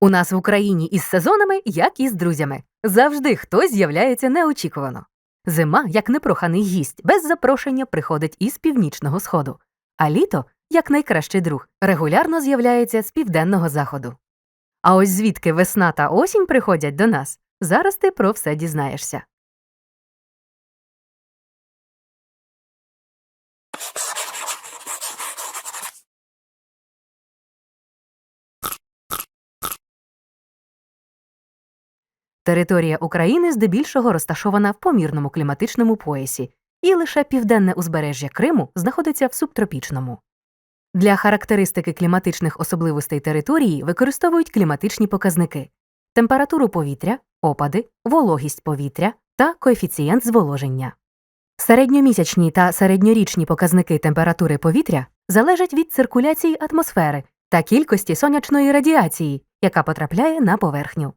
У нас в Україні із сезонами, як і з друзями. Завжди хтось з'являється неочікувано. Зима, як непроханий гість, без запрошення приходить із північного сходу, а літо, як найкращий друг, регулярно з'являється з південного заходу. А ось звідки весна та осінь приходять до нас, зараз ти про все дізнаєшся. Територія України здебільшого розташована в помірному кліматичному поясі, і лише південне узбережжя Криму знаходиться в субтропічному. Для характеристики кліматичних особливостей території використовують кліматичні показники температуру повітря, опади, вологість повітря та коефіцієнт зволоження. Середньомісячні та середньорічні показники температури повітря залежать від циркуляції атмосфери та кількості сонячної радіації, яка потрапляє на поверхню.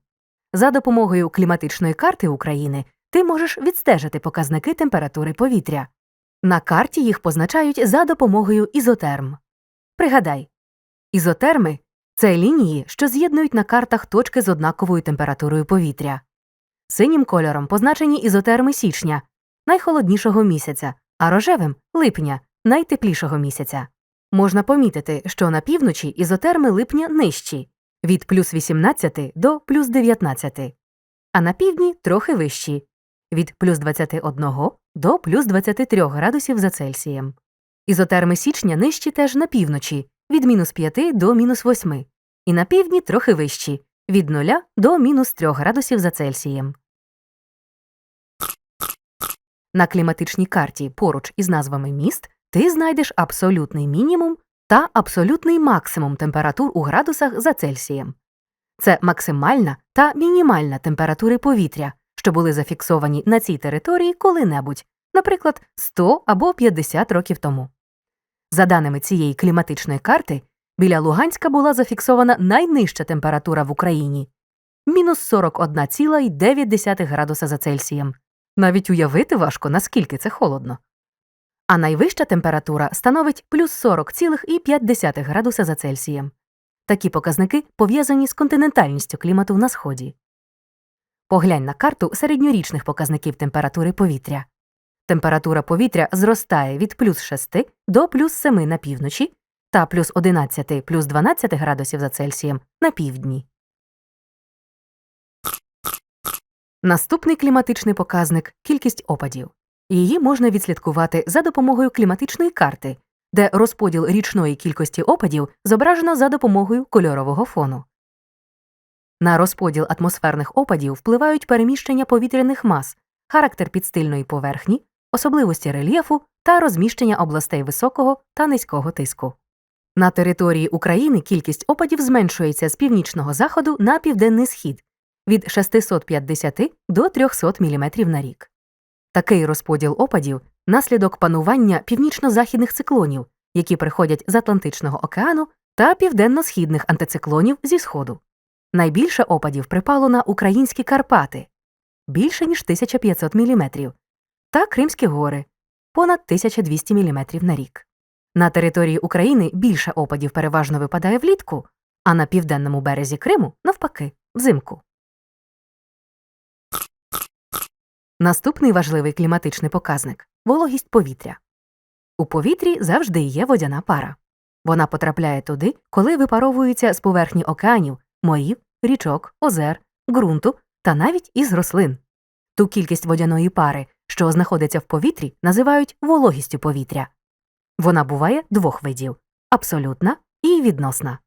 За допомогою кліматичної карти України ти можеш відстежити показники температури повітря. На карті їх позначають за допомогою ізотерм. Пригадай, ізотерми це лінії, що з'єднують на картах точки з однаковою температурою повітря. Синім кольором позначені ізотерми січня, найхолоднішого місяця, а рожевим липня, найтеплішого місяця. Можна помітити, що на півночі ізотерми липня нижчі від плюс 18 до плюс 19, а на півдні трохи вищі від плюс 21 до плюс 23 градусів за Цельсієм. Ізотерми січня нижчі теж на півночі від мінус 5 до мінус 8, і на півдні трохи вищі від 0 до мінус 3 градусів за Цельсієм. На кліматичній карті поруч із назвами міст ти знайдеш абсолютний мінімум та абсолютний максимум температур у градусах за Цельсієм. Це максимальна та мінімальна температури повітря, що були зафіксовані на цій території коли-небудь, наприклад, 100 або 50 років тому. За даними цієї кліматичної карти, біля Луганська була зафіксована найнижча температура в Україні мінус 41,9 градуса за Цельсієм. Навіть уявити важко, наскільки це холодно. А найвища температура становить плюс 40,5 градуса за Цельсієм. Такі показники пов'язані з континентальністю клімату на сході. Поглянь на карту середньорічних показників температури повітря. Температура повітря зростає від плюс 6 до плюс 7 на півночі та плюс 11 плюс 12 градусів за Цельсієм на півдні. Наступний кліматичний показник кількість опадів. Її можна відслідкувати за допомогою кліматичної карти, де розподіл річної кількості опадів зображено за допомогою кольорового фону. На розподіл атмосферних опадів впливають переміщення повітряних мас, характер підстильної поверхні, особливості рельєфу та розміщення областей високого та низького тиску. На території України кількість опадів зменшується з північного заходу на південний схід від 650 до 300 мм на рік. Такий розподіл опадів наслідок панування північно-західних циклонів, які приходять з Атлантичного океану та південно-східних антициклонів зі сходу. Найбільше опадів припало на українські Карпати більше ніж 1500 мм, та Кримські гори понад 1200 мм на рік. На території України більше опадів переважно випадає влітку, а на південному березі Криму навпаки взимку. Наступний важливий кліматичний показник вологість повітря. У повітрі завжди є водяна пара. Вона потрапляє туди, коли випаровується з поверхні океанів, морів, річок, озер, ґрунту та навіть із рослин. Ту кількість водяної пари, що знаходиться в повітрі, називають вологістю повітря. Вона буває двох видів абсолютна і відносна.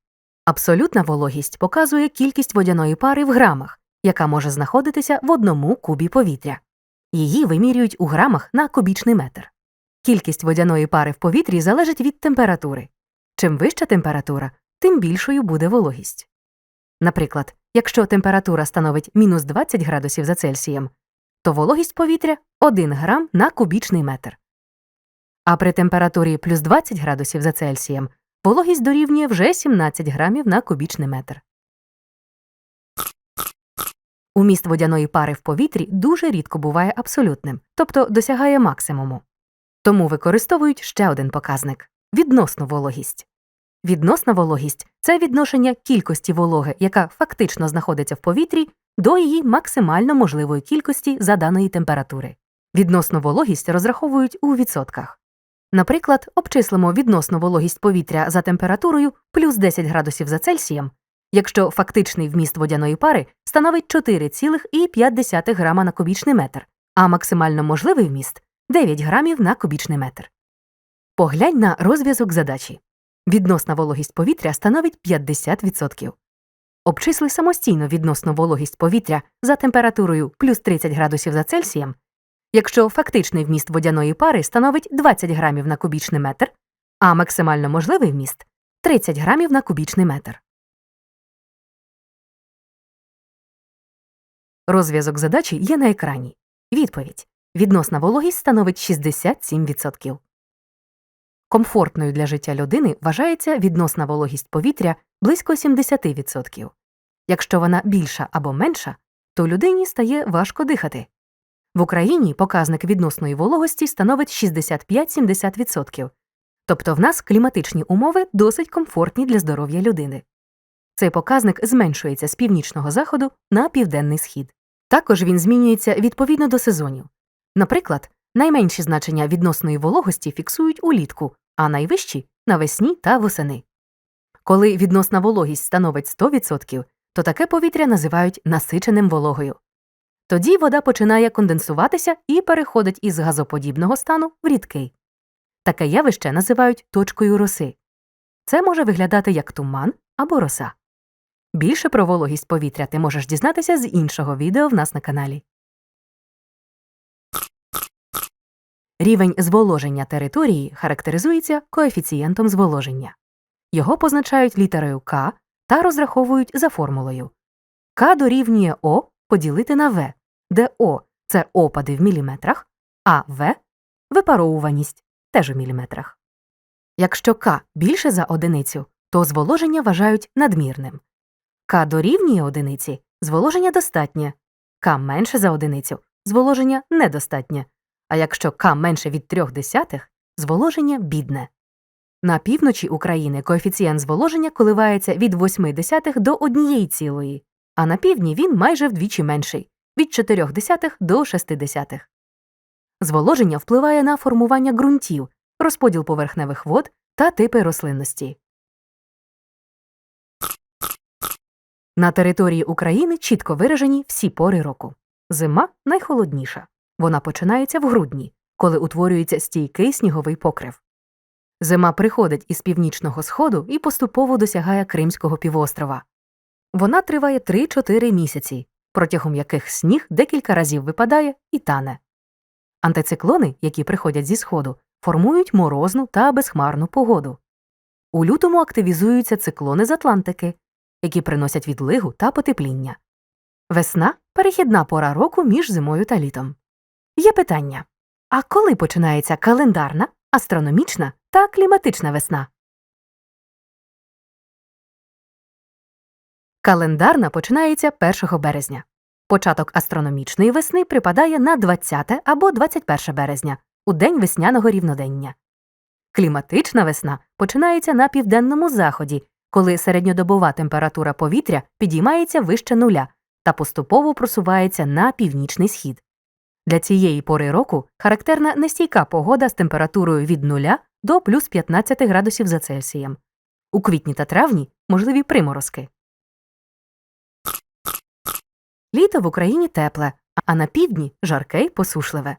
Абсолютна вологість показує кількість водяної пари в грамах, яка може знаходитися в одному кубі повітря. Її вимірюють у грамах на кубічний метр. Кількість водяної пари в повітрі залежить від температури. Чим вища температура, тим більшою буде вологість. Наприклад, якщо температура становить мінус 20 градусів за Цельсієм, то вологість повітря 1 грам на кубічний метр. А при температурі плюс 20 градусів за Цельсієм вологість дорівнює вже 17 грамів на кубічний метр. Уміст водяної пари в повітрі дуже рідко буває абсолютним, тобто досягає максимуму. Тому використовують ще один показник відносну вологість. Відносна вологість це відношення кількості вологи, яка фактично знаходиться в повітрі, до її максимально можливої кількості за даної температури. Відносну вологість розраховують у відсотках. Наприклад, обчислимо відносну вологість повітря за температурою плюс 10 градусів за Цельсієм, якщо фактичний вміст водяної пари становить 4,5 грама на кубічний метр, а максимально можливий вміст 9 грамів на кубічний метр. Поглянь на розв'язок задачі. Відносна вологість повітря становить 50%. Обчисли самостійно відносну вологість повітря за температурою плюс 30 градусів за Цельсієм, якщо фактичний вміст водяної пари становить 20 грамів на кубічний метр, а максимально можливий вміст 30 грамів на кубічний метр. Розв'язок задачі є на екрані. Відповідь. Відносна вологість становить 67%. Комфортною для життя людини вважається відносна вологість повітря близько 70%. Якщо вона більша або менша, то людині стає важко дихати. В Україні показник відносної вологості становить 65-70%, тобто в нас кліматичні умови досить комфортні для здоров'я людини. Цей показник зменшується з північного заходу на південний схід. Також він змінюється відповідно до сезонів. Наприклад, найменші значення відносної вологості фіксують улітку, а найвищі навесні та восени. Коли відносна вологість становить 100%, то таке повітря називають насиченим вологою. Тоді вода починає конденсуватися і переходить із газоподібного стану в рідкий. Таке явище називають точкою роси. Це може виглядати як туман або роса. Більше про вологість повітря ти можеш дізнатися з іншого відео в нас на каналі. Рівень зволоження території характеризується коефіцієнтом зволоження. Його позначають літерою К та розраховують за формулою. К дорівнює О поділити на В, де О це опади в міліметрах, а В випаровуваність теж у міліметрах. Якщо К більше за одиницю, то зволоження вважають надмірним. К дорівнює одиниці зволоження достатнє, К менше за одиницю зволоження недостатнє, а якщо К менше від трьох десятих зволоження бідне. На півночі України коефіцієнт зволоження коливається від 8 десятих до 1 цілої, а на півдні він майже вдвічі менший від 4 десятих до 6 десятих. Зволоження впливає на формування ґрунтів, розподіл поверхневих вод та типи рослинності. На території України чітко виражені всі пори року. Зима найхолодніша. Вона починається в грудні, коли утворюється стійкий сніговий покрив. Зима приходить із північного сходу і поступово досягає Кримського півострова. Вона триває 3-4 місяці, протягом яких сніг декілька разів випадає і тане. Антициклони, які приходять зі сходу, формують морозну та безхмарну погоду. У лютому активізуються циклони з Атлантики, які приносять відлигу та потепління. Весна перехідна пора року між зимою та літом. Є питання а коли починається календарна, астрономічна та кліматична весна? Календарна починається 1 березня. Початок астрономічної весни припадає на 20 або 21 березня, у день весняного рівнодення. Кліматична весна починається на південному заході, коли середньодобова температура повітря підіймається вище нуля та поступово просувається на північний схід. Для цієї пори року характерна нестійка погода з температурою від 0 до плюс 15 градусів за Цельсієм. У квітні та травні можливі приморозки. Літо в Україні тепле, а на півдні жарке й посушливе.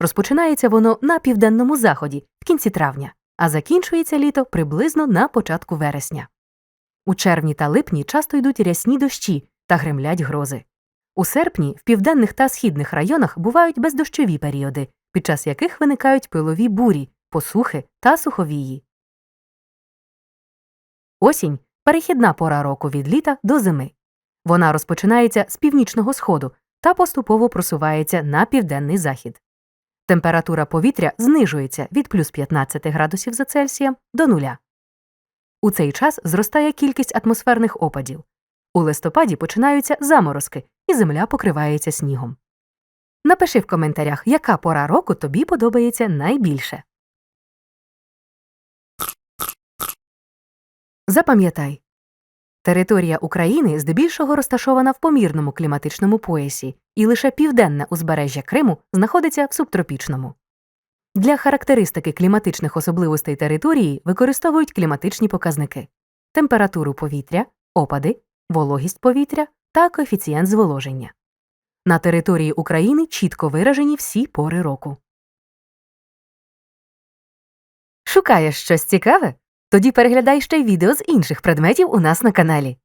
Розпочинається воно на південному заході в кінці травня, а закінчується літо приблизно на початку вересня. У червні та липні часто йдуть рясні дощі та гремлять грози. У серпні в південних та східних районах бувають бездощові періоди, під час яких виникають пилові бурі, посухи та суховії. Осінь перехідна пора року від літа до зими. Вона розпочинається з північного сходу та поступово просувається на південний захід. Температура повітря знижується від плюс 15 градусів за Цельсієм до нуля. У цей час зростає кількість атмосферних опадів. У листопаді починаються заморозки, і земля покривається снігом. Напиши в коментарях, яка пора року тобі подобається найбільше. Запам'ятай. Територія України здебільшого розташована в помірному кліматичному поясі, і лише південне узбережжя Криму знаходиться в субтропічному. Для характеристики кліматичних особливостей території використовують кліматичні показники температуру повітря, опади, вологість повітря та коефіцієнт зволоження. На території України чітко виражені всі пори року. Шукаєш щось цікаве? Тоді переглядай ще й відео з інших предметів у нас на каналі.